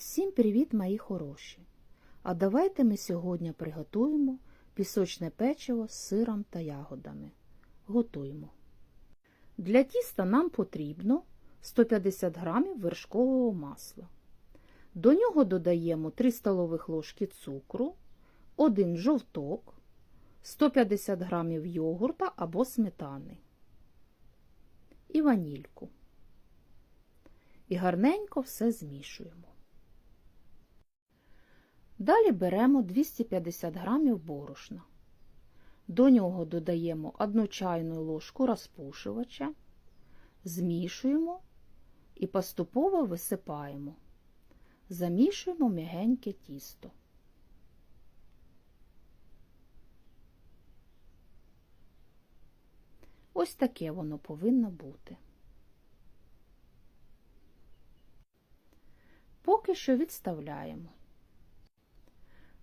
Всім привіт, мої хороші! А давайте ми сьогодні приготуємо пісочне печиво з сиром та ягодами. Готуємо. Для тіста нам потрібно 150 г вершкового масла. До нього додаємо 3 столових ложки цукру, 1 жовток, 150 г йогурта або сметани і ванільку. І гарненько все змішуємо. Далі беремо 250 г борошна. До нього додаємо 1 чайну ложку розпушувача, змішуємо і поступово висипаємо. Замішуємо м'ягеньке тісто. Ось таке воно повинно бути. Поки що відставляємо.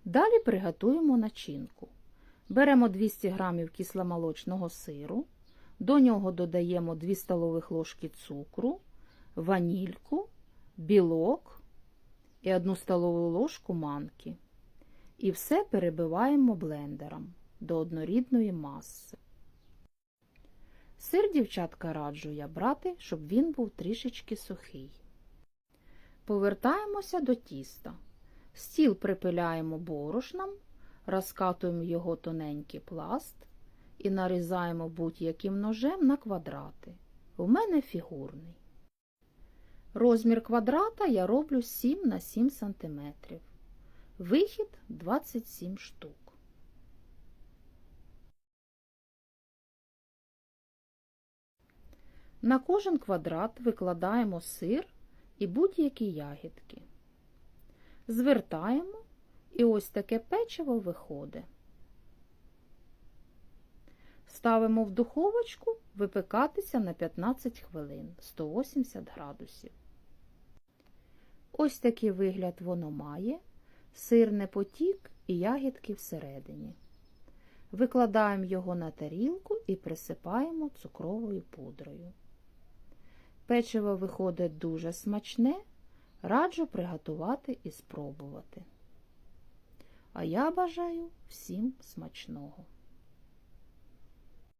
Далі приготуємо начинку. Беремо 200 г кисломолочного сиру, до нього додаємо 2 столових ложки цукру, ванільку, білок і 1 столову ложку манки. І все перебиваємо блендером до однорідної маси. Сир, дівчатка, раджу я брати, щоб він був трішечки сухий. Повертаємося до тіста. Стіл припиляємо борошном, розкатуємо його тоненький пласт і нарізаємо будь-яким ножем на квадрати. У мене фігурний. Розмір квадрата я роблю 7 на 7 см. Вихід 27 штук. На кожен квадрат викладаємо сир і будь-які ягідки. Звертаємо і ось таке печиво виходить. Ставимо в духовочку випекатися на 15 хвилин 180 градусів. Ось такий вигляд воно має, сир не потік і ягідки всередині. Викладаємо його на тарілку і присипаємо цукровою пудрою. Печиво виходить дуже смачне, раджу приготувати і спробувати. А я бажаю всім смачного.